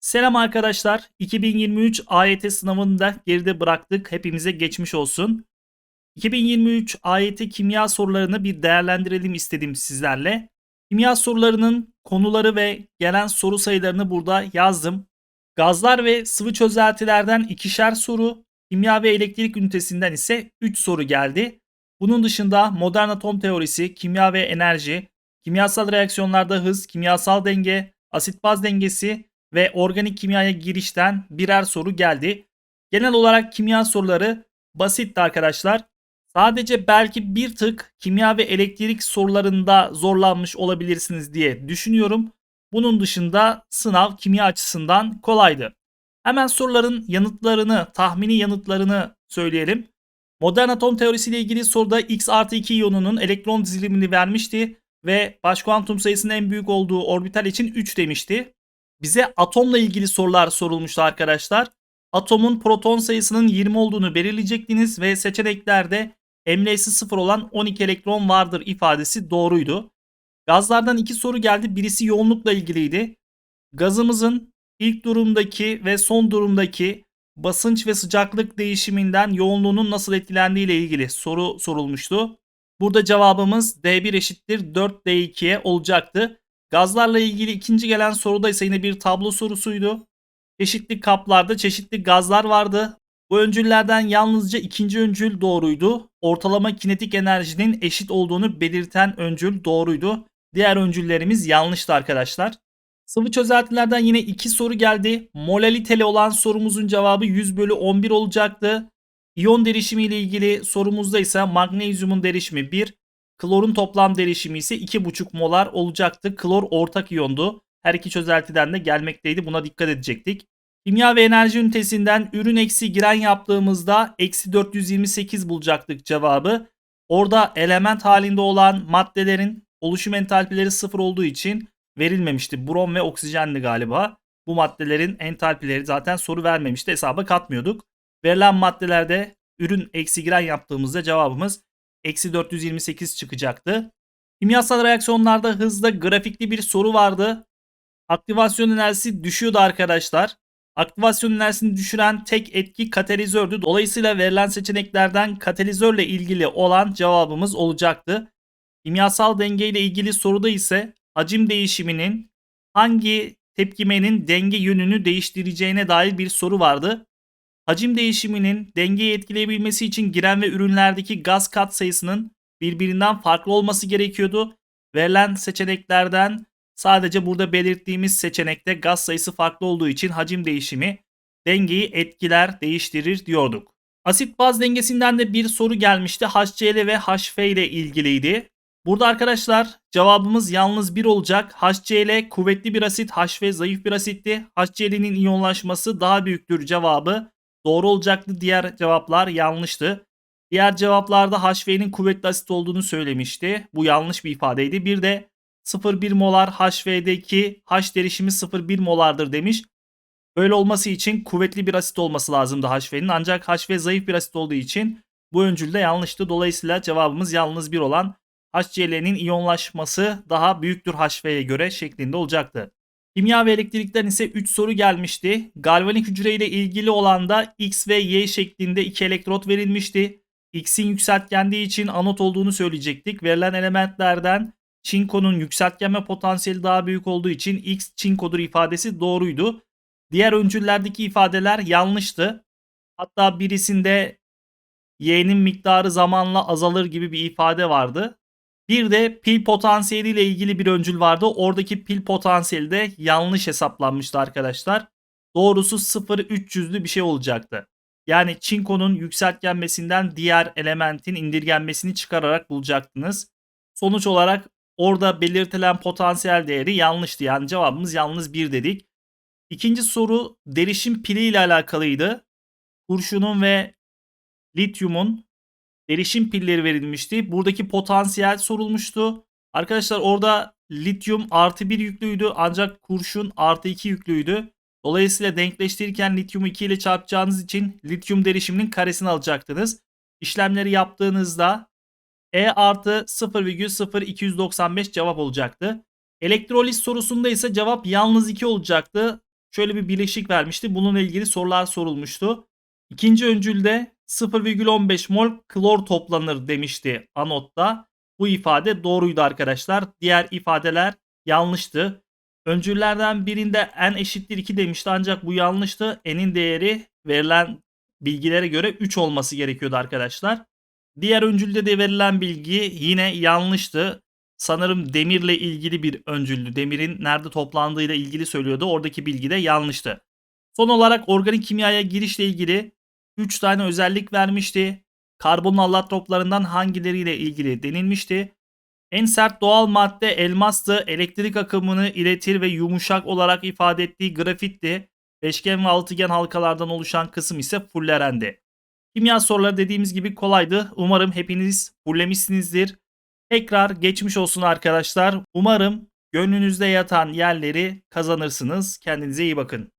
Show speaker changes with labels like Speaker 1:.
Speaker 1: Selam arkadaşlar. 2023 AYT sınavını da geride bıraktık. Hepimize geçmiş olsun. 2023 AYT kimya sorularını bir değerlendirelim istedim sizlerle. Kimya sorularının konuları ve gelen soru sayılarını burada yazdım. Gazlar ve sıvı çözeltilerden ikişer soru, kimya ve elektrik ünitesinden ise 3 soru geldi. Bunun dışında modern atom teorisi, kimya ve enerji, kimyasal reaksiyonlarda hız, kimyasal denge, asit baz dengesi ve organik kimyaya girişten birer soru geldi. Genel olarak kimya soruları basitti arkadaşlar. Sadece belki bir tık kimya ve elektrik sorularında zorlanmış olabilirsiniz diye düşünüyorum. Bunun dışında sınav kimya açısından kolaydı. Hemen soruların yanıtlarını, tahmini yanıtlarını söyleyelim. Modern atom teorisiyle ilgili soruda X artı 2 iyonunun elektron dizilimini vermişti ve baş kuantum sayısının en büyük olduğu orbital için 3 demişti. Bize atomla ilgili sorular sorulmuştu arkadaşlar. Atomun proton sayısının 20 olduğunu belirleyecektiniz ve seçeneklerde emlesi 0 olan 12 elektron vardır ifadesi doğruydu. Gazlardan iki soru geldi. Birisi yoğunlukla ilgiliydi. Gazımızın ilk durumdaki ve son durumdaki basınç ve sıcaklık değişiminden yoğunluğunun nasıl etkilendiği ile ilgili soru sorulmuştu. Burada cevabımız D1 eşittir 4D2'ye olacaktı. Gazlarla ilgili ikinci gelen soruda ise yine bir tablo sorusuydu. Çeşitli kaplarda çeşitli gazlar vardı. Bu öncüllerden yalnızca ikinci öncül doğruydu. Ortalama kinetik enerjinin eşit olduğunu belirten öncül doğruydu. Diğer öncüllerimiz yanlıştı arkadaşlar. Sıvı çözeltilerden yine iki soru geldi. Molaliteli olan sorumuzun cevabı 100 bölü 11 olacaktı. İyon derişimi ile ilgili sorumuzda ise magnezyumun derişimi 1, klorun toplam derişimi ise 2,5 molar olacaktı. Klor ortak iyondu. Her iki çözeltiden de gelmekteydi. Buna dikkat edecektik. Kimya ve enerji ünitesinden ürün eksi giren yaptığımızda eksi 428 bulacaktık cevabı. Orada element halinde olan maddelerin oluşum entalpileri sıfır olduğu için verilmemişti. Brom ve oksijenli galiba. Bu maddelerin entalpileri zaten soru vermemişti. Hesaba katmıyorduk. Verilen maddelerde ürün eksi giren yaptığımızda cevabımız eksi 428 çıkacaktı. Kimyasal reaksiyonlarda hızda grafikli bir soru vardı. Aktivasyon enerjisi düşüyordu arkadaşlar. Aktivasyon enerjisini düşüren tek etki katalizördü. Dolayısıyla verilen seçeneklerden katalizörle ilgili olan cevabımız olacaktı. Kimyasal denge ile ilgili soruda ise hacim değişiminin hangi tepkimenin denge yönünü değiştireceğine dair bir soru vardı. Hacim değişiminin dengeyi etkileyebilmesi için giren ve ürünlerdeki gaz kat sayısının birbirinden farklı olması gerekiyordu. Verilen seçeneklerden sadece burada belirttiğimiz seçenekte gaz sayısı farklı olduğu için hacim değişimi dengeyi etkiler, değiştirir diyorduk. Asit baz dengesinden de bir soru gelmişti. HCl ve HF ile ilgiliydi. Burada arkadaşlar cevabımız yalnız bir olacak. HCl kuvvetli bir asit, HF zayıf bir asitti. HCl'nin iyonlaşması daha büyüktür cevabı. Doğru olacaktı. Diğer cevaplar yanlıştı. Diğer cevaplarda HV'nin kuvvetli asit olduğunu söylemişti. Bu yanlış bir ifadeydi. Bir de 0,1 molar HV'deki H derişimi 0,1 molardır demiş. Böyle olması için kuvvetli bir asit olması lazımdı HV'nin. Ancak HV zayıf bir asit olduğu için bu öncül de yanlıştı. Dolayısıyla cevabımız yalnız bir olan HCl'nin iyonlaşması daha büyüktür HV'ye göre şeklinde olacaktı. Kimya ve elektrikten ise 3 soru gelmişti. Galvanik hücre ile ilgili olan da X ve Y şeklinde 2 elektrot verilmişti. X'in yükseltgendiği için anot olduğunu söyleyecektik. Verilen elementlerden çinkonun yükseltgenme potansiyeli daha büyük olduğu için X çinkodur ifadesi doğruydu. Diğer öncüllerdeki ifadeler yanlıştı. Hatta birisinde Y'nin miktarı zamanla azalır gibi bir ifade vardı. Bir de pil potansiyeli ile ilgili bir öncül vardı. Oradaki pil potansiyeli de yanlış hesaplanmıştı arkadaşlar. Doğrusu 0-300'lü bir şey olacaktı. Yani çinkonun yükseltgenmesinden diğer elementin indirgenmesini çıkararak bulacaktınız. Sonuç olarak orada belirtilen potansiyel değeri yanlıştı. Yani cevabımız yalnız 1 dedik. İkinci soru derişim pili ile alakalıydı. Kurşunun ve lityumun erişim pilleri verilmişti. Buradaki potansiyel sorulmuştu. Arkadaşlar orada lityum artı 1 yüklüydü ancak kurşun artı 2 yüklüydü. Dolayısıyla denkleştirirken lityumu 2 ile çarpacağınız için lityum derişiminin karesini alacaktınız. İşlemleri yaptığınızda E artı 0,0295 cevap olacaktı. Elektroliz sorusunda ise cevap yalnız 2 olacaktı. şöyle bir bileşik vermişti. Bununla ilgili sorular sorulmuştu. İkinci öncülde 0,15 mol klor toplanır demişti anotta. Bu ifade doğruydu arkadaşlar. Diğer ifadeler yanlıştı. Öncüllerden birinde n eşittir 2 demişti ancak bu yanlıştı. N'in değeri verilen bilgilere göre 3 olması gerekiyordu arkadaşlar. Diğer öncülde de verilen bilgi yine yanlıştı. Sanırım demirle ilgili bir öncüldü. Demirin nerede toplandığıyla ilgili söylüyordu. Oradaki bilgi de yanlıştı. Son olarak organik kimyaya girişle ilgili 3 tane özellik vermişti. Karbon allotroplarından hangileriyle ilgili denilmişti. En sert doğal madde elmastı. Elektrik akımını iletir ve yumuşak olarak ifade ettiği grafitti. Beşgen ve altıgen halkalardan oluşan kısım ise fullerendi. Kimya soruları dediğimiz gibi kolaydı. Umarım hepiniz fullemişsinizdir. Tekrar geçmiş olsun arkadaşlar. Umarım gönlünüzde yatan yerleri kazanırsınız. Kendinize iyi bakın.